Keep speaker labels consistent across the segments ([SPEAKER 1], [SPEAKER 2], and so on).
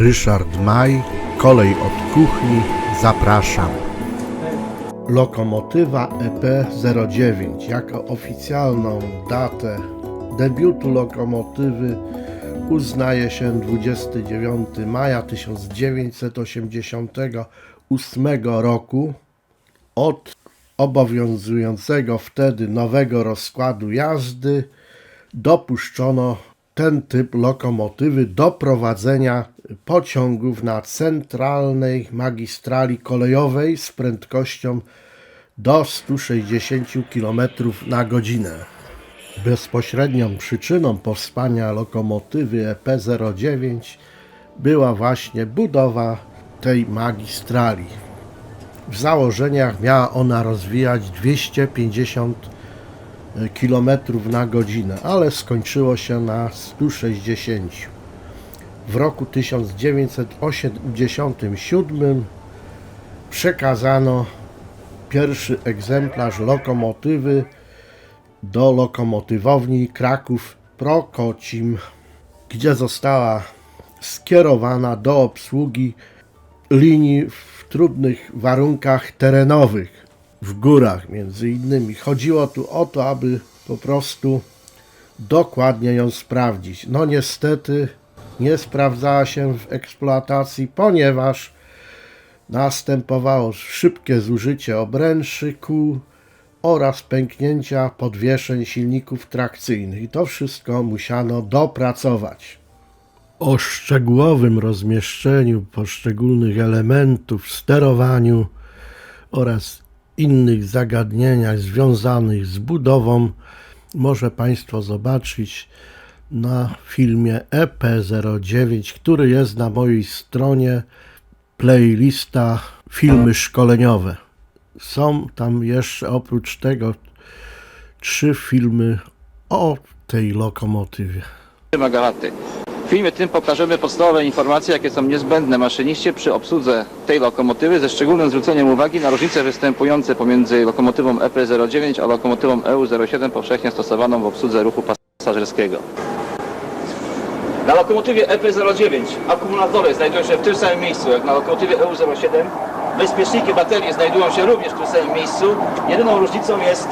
[SPEAKER 1] Ryszard Maj, kolej od kuchni, zapraszam. Lokomotywa EP09 jako oficjalną datę debiutu lokomotywy uznaje się 29 maja 1988 roku od obowiązującego wtedy nowego rozkładu jazdy dopuszczono ten typ lokomotywy do prowadzenia pociągów na centralnej magistrali kolejowej z prędkością do 160 km na godzinę. Bezpośrednią przyczyną powstania lokomotywy EP09 była właśnie budowa tej magistrali. W założeniach miała ona rozwijać 250 km na godzinę, ale skończyło się na 160. W roku 1987 przekazano pierwszy egzemplarz lokomotywy do lokomotywowni Kraków Prokocim, gdzie została skierowana do obsługi linii w trudnych warunkach terenowych, w górach między innymi. Chodziło tu o to, aby po prostu dokładnie ją sprawdzić. No niestety nie sprawdzała się w eksploatacji, ponieważ następowało szybkie zużycie obręczy kół oraz pęknięcia podwieszeń silników trakcyjnych. I to wszystko musiano dopracować. O szczegółowym rozmieszczeniu poszczególnych elementów, sterowaniu oraz innych zagadnieniach związanych z budową może Państwo zobaczyć na filmie EP09, który jest na mojej stronie playlista filmy szkoleniowe. Są tam jeszcze oprócz tego trzy filmy o tej lokomotywie.
[SPEAKER 2] Magaraty. Filmie tym pokażemy podstawowe informacje, jakie są niezbędne maszyniście przy obsłudze tej lokomotywy, ze szczególnym zwróceniem uwagi na różnice występujące pomiędzy lokomotywą EP09 a lokomotywą EU07 powszechnie stosowaną w obsłudze ruchu pasażerskiego. Na lokomotywie EP09 akumulatory znajdują się w tym samym miejscu jak na lokomotywie EU07. Bezpieczniki baterii znajdują się również w tym samym miejscu. Jedyną różnicą jest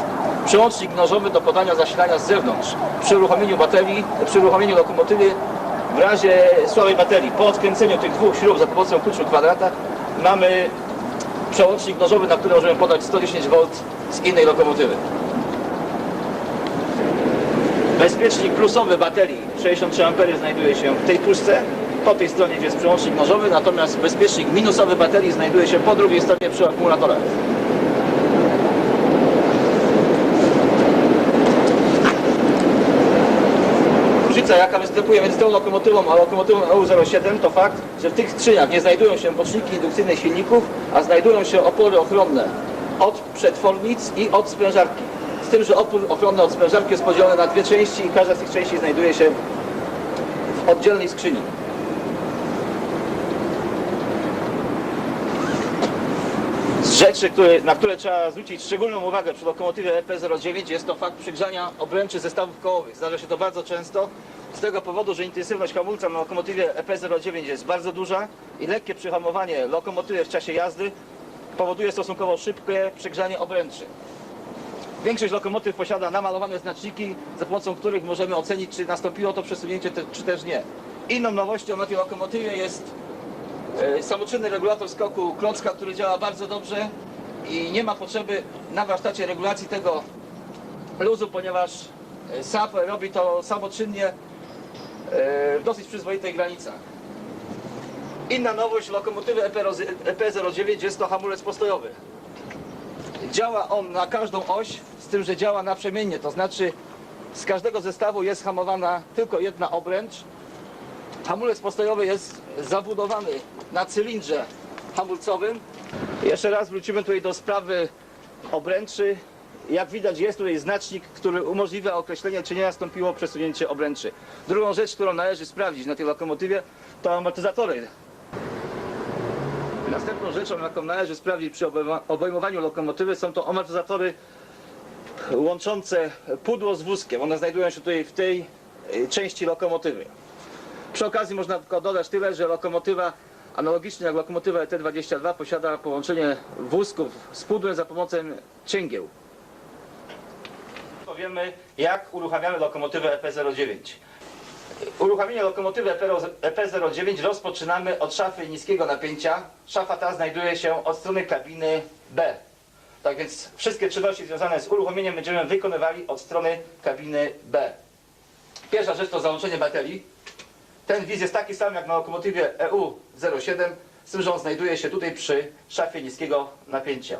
[SPEAKER 2] przełącznik mnożowy do podania zasilania z zewnątrz. Przy uruchomieniu baterii, przy uruchomieniu lokomotywy w razie słabej baterii, po odkręceniu tych dwóch śrub za pomocą kluczu kwadrata mamy przełącznik mnożowy, na który możemy podać 110 V z innej lokomotywy. Bezpiecznik plusowy baterii 63 A znajduje się w tej puszce, po tej stronie gdzie jest przełącznik nożowy, natomiast bezpiecznik minusowy baterii znajduje się po drugiej stronie przy akumulatorach. Różnica jaka występuje między tą lokomotywą a lokomotywą EU07 to fakt, że w tych skrzyniach nie znajdują się boczniki indukcyjne silników, a znajdują się opory ochronne od przetwornic i od sprężarki. Z tym, że opór ochronny od sprężarki jest podzielony na dwie części i każda z tych części znajduje się w oddzielnej skrzyni. Z rzeczy, które, na które trzeba zwrócić szczególną uwagę przy lokomotywie EP09 jest to fakt przygrzania obręczy zestawów kołowych. Zdarza się to bardzo często z tego powodu, że intensywność hamulca na lokomotywie EP09 jest bardzo duża i lekkie przyhamowanie lokomotywy w czasie jazdy powoduje stosunkowo szybkie przygrzanie obręczy. Większość lokomotyw posiada namalowane znaczniki, za pomocą których możemy ocenić, czy nastąpiło to przesunięcie, czy też nie. Inną nowością na tej lokomotywie jest samoczynny regulator skoku klocka, który działa bardzo dobrze i nie ma potrzeby na warsztacie regulacji tego luzu, ponieważ e, SAP robi to samoczynnie e, w dosyć przyzwoitych granicach. Inna nowość lokomotywy E EP09 jest to hamulec postojowy. Działa on na każdą oś, z tym, że działa naprzemiennie, to znaczy z każdego zestawu jest hamowana tylko jedna obręcz. Hamulec postojowy jest zabudowany na cylindrze hamulcowym. Jeszcze raz wrócimy tutaj do sprawy obręczy. Jak widać jest tutaj znacznik, który umożliwia określenie, czy nie nastąpiło przesunięcie obręczy. Drugą rzecz, którą należy sprawdzić na tej lokomotywie, to amortyzatory Następną rzeczą, jaką należy sprawdzić przy obejmowaniu lokomotywy są to amortyzatory łączące pudło z wózkiem. One znajdują się tutaj w tej y, części lokomotywy. Przy okazji można tylko dodać tyle, że lokomotywa, analogicznie jak lokomotywa ET22, posiada połączenie wózków z pudłem za pomocą cięgieł. Powiemy, jak uruchamiamy lokomotywę EP09. Uruchomienie lokomotywy EP09 rozpoczynamy od szafy niskiego napięcia. Szafa ta znajduje się od strony kabiny B. Tak więc wszystkie czynności związane z uruchomieniem będziemy wykonywali od strony kabiny B. Pierwsza rzecz to załączenie baterii. Ten wiz jest taki sam jak na lokomotywie EU07, z tym, że on znajduje się tutaj przy szafie niskiego napięcia.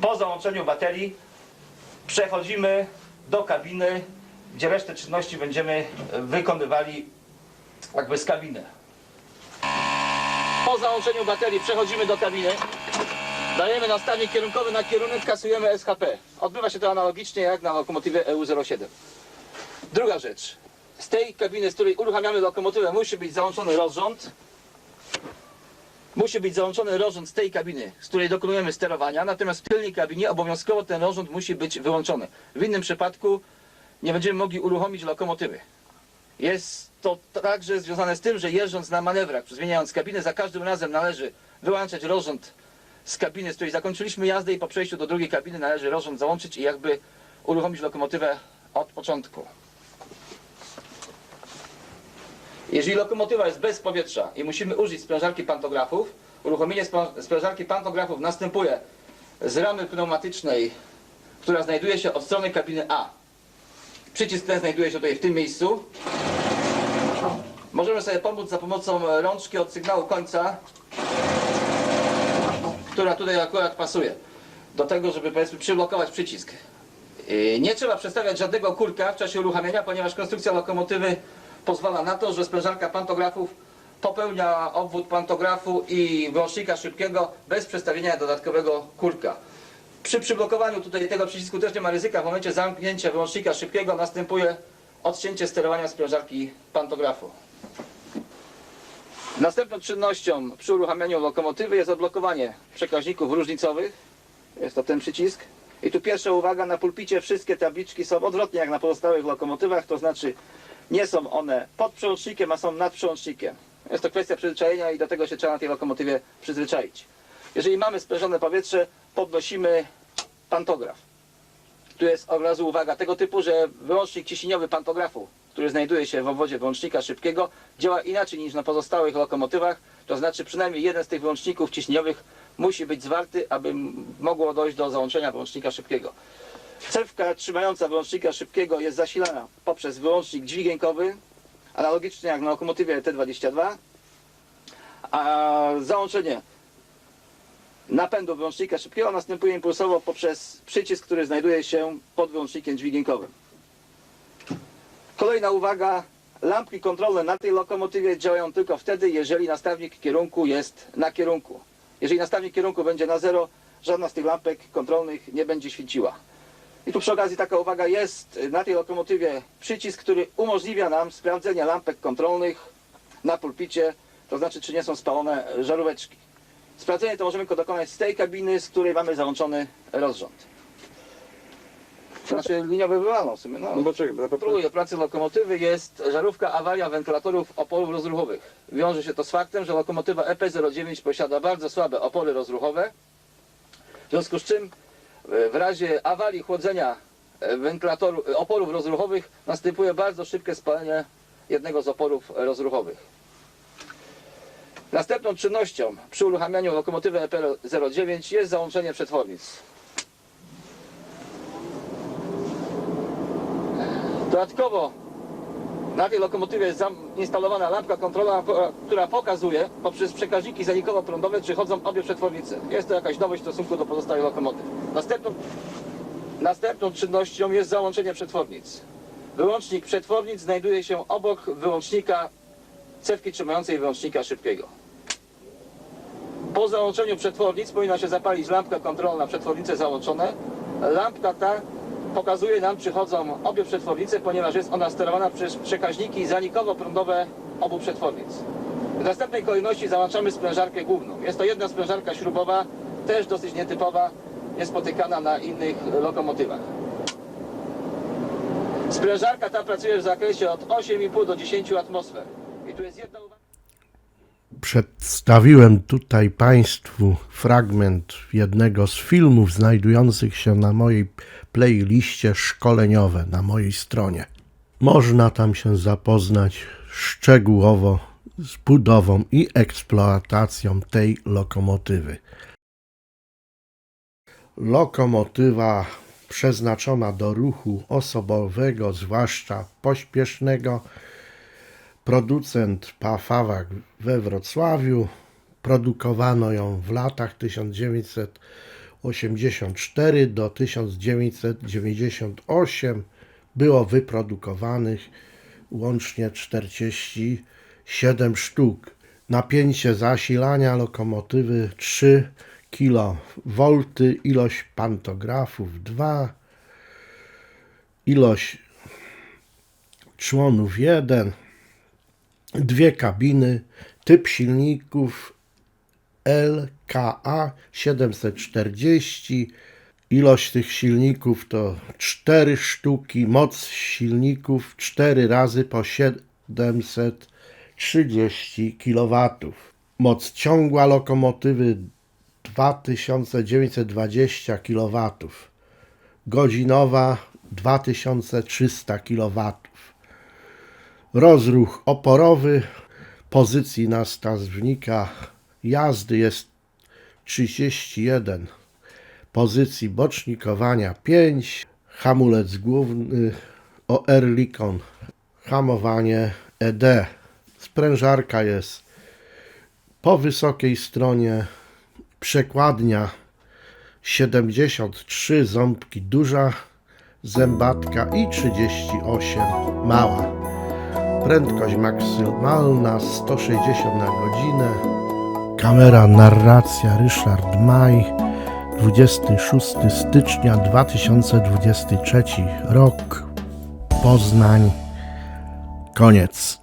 [SPEAKER 2] Po załączeniu baterii przechodzimy do kabiny, gdzie resztę czynności będziemy wykonywali jakby z kabiny. Po załączeniu baterii przechodzimy do kabiny. Dajemy nastawnik kierunkowy na kierunek, kasujemy SHP. Odbywa się to analogicznie jak na lokomotywie EU07. Druga rzecz. Z tej kabiny, z której uruchamiamy lokomotywę, musi być załączony rozrząd. Musi być załączony rozrząd z tej kabiny, z której dokonujemy sterowania, natomiast w tylnej kabinie obowiązkowo ten rozrząd musi być wyłączony. W innym przypadku nie będziemy mogli uruchomić lokomotywy. Jest to także związane z tym, że jeżdżąc na manewrach, zmieniając kabinę, za każdym razem należy wyłączać rozrząd z kabiny, z której zakończyliśmy jazdę i po przejściu do drugiej kabiny należy rozrząd załączyć i jakby uruchomić lokomotywę od początku. Jeżeli lokomotywa jest bez powietrza i musimy użyć sprężarki pantografów, uruchomienie sprężarki pantografów następuje z ramy pneumatycznej, która znajduje się od strony kabiny A. Przycisk ten znajduje się tutaj w tym miejscu. Możemy sobie pomóc za pomocą rączki od sygnału końca, która tutaj akurat pasuje do tego, żeby powiedzmy przyblokować przycisk. Yy, Nie trzeba przestawiać żadnego kurka w czasie uruchamiania, ponieważ konstrukcja lokomotywy pozwala na to, że sprężarka pantografów popełnia obwód pantografu i wyłącznika szybkiego bez przestawienia dodatkowego kurka. Przy przyblokowaniu tutaj tego przycisku też nie ma ryzyka. W momencie zamknięcia wyłącznika szybkiego następuje odcięcie sterowania sprężarki pantografu. Następną czynnością przy uruchamianiu lokomotywy jest odblokowanie przekaźników różnicowych. Jest to ten przycisk. I tu pierwsza uwaga, na pulpicie wszystkie tabliczki są odwrotnie jak na pozostałych lokomotywach, to znaczy nie są one pod przełącznikiem, a są nad przełącznikiem. Jest to kwestia przyzwyczajenia i do tego się trzeba na tej lokomotywie przyzwyczaić. Jeżeli mamy sprężone powietrze, podnosimy pantograf. Tu jest od razu uwaga tego typu, że wyłącznik ciśnieniowy pantografu, który znajduje się w obwodzie wyłącznika szybkiego, działa inaczej niż na pozostałych lokomotywach. To znaczy przynajmniej jeden z tych wyłączników ciśnieniowych musi być zwarty, aby mogło dojść do załączenia wyłącznika szybkiego. Cewka trzymająca wyłącznika szybkiego jest zasilana poprzez wyłącznik dźwigienkowy, analogicznie jak na lokomotywie T22, a załączenie napędu wyłącznika szybkiego następuje impulsowo poprzez przycisk, który znajduje się pod wyłącznikiem dźwiginkowym. Kolejna uwaga. Lampki kontrolne na tej lokomotywie działają tylko wtedy, jeżeli nastawnik kierunku jest na kierunku. Jeżeli nastawnik kierunku będzie na zero, żadna z tych lampek kontrolnych nie będzie świeciła. I tu przy okazji taka uwaga jest na tej lokomotywie przycisk, który umożliwia nam sprawdzenie lampek kontrolnych na pulpicie, to znaczy czy nie są spalone żaróweczki. Sprawdzenie to możemy tylko dokonać z tej kabiny, z której mamy załączony rozrząd. Znaczy liniowy wywalą w sumie. No.
[SPEAKER 3] No bo czekaj, bo-
[SPEAKER 2] Próbuje pracy lokomotywy jest żarówka awaria wentylatorów oporów rozruchowych. Wiąże się to z faktem, że lokomotywa EP09 posiada bardzo słabe opory rozruchowe, w związku z czym w razie awarii chłodzenia e, e, oporów rozruchowych następuje bardzo szybkie spalenie jednego z oporów rozruchowych. Następną czynnością przy uruchamianiu lokomotywy EP09 jest załączenie przetwornic. Dodatkowo na tej lokomotywie jest zainstalowana lampka kontrola, która pokazuje poprzez przekaźniki zanikowo-prądowe, czy chodzą obie przetwornice. Jest to jakaś nowość w stosunku do pozostałych lokomotyw. Następną, następną czynnością jest załączenie przetwornic. Wyłącznik przetwornic znajduje się obok wyłącznika cewki trzymającej wyłącznika szybkiego. Po załączeniu przetwornic powinna się zapalić lampka kontrolna, przetwornice załączone. Lampka ta pokazuje nam, czy chodzą obie przetwornice, ponieważ jest ona sterowana przez przekaźniki zanikowo-prądowe obu przetwornic. W następnej kolejności załączamy sprężarkę główną. Jest to jedna sprężarka śrubowa, też dosyć nietypowa, niespotykana na innych lokomotywach. Sprężarka ta pracuje w zakresie od 8,5 do 10 atmosfer. I tu jest jedna uwaga.
[SPEAKER 1] Przedstawiłem tutaj Państwu fragment jednego z filmów znajdujących się na mojej playliście szkoleniowe na mojej stronie. Można tam się zapoznać szczegółowo z budową i eksploatacją tej lokomotywy. Lokomotywa przeznaczona do ruchu osobowego, zwłaszcza pośpiesznego, producent Pafawak we Wrocławiu. Produkowano ją w latach 1984 do 1998. Było wyprodukowanych łącznie 47 sztuk. Napięcie zasilania lokomotywy 3 kV, ilość pantografów 2, ilość członów 1, dwie kabiny, typ silników LKA 740. Ilość tych silników to 4 sztuki, moc silników 4 razy po 730 kW. Moc ciągła lokomotywy 2920 kW. Godzinowa 2300 kW. Rozruch oporowy pozycji nastawnika jazdy jest 31. Pozycji bocznikowania 5. Hamulec główny OR Likon. Hamowanie ED. Sprężarka jest po wysokiej stronie. Przekładnia 73 ząbki duża zębatka i 38 mała. Prędkość maksymalna 160 na godzinę. Kamera narracja Ryszard Maj. 26 stycznia 2023 rok. Poznań. Koniec.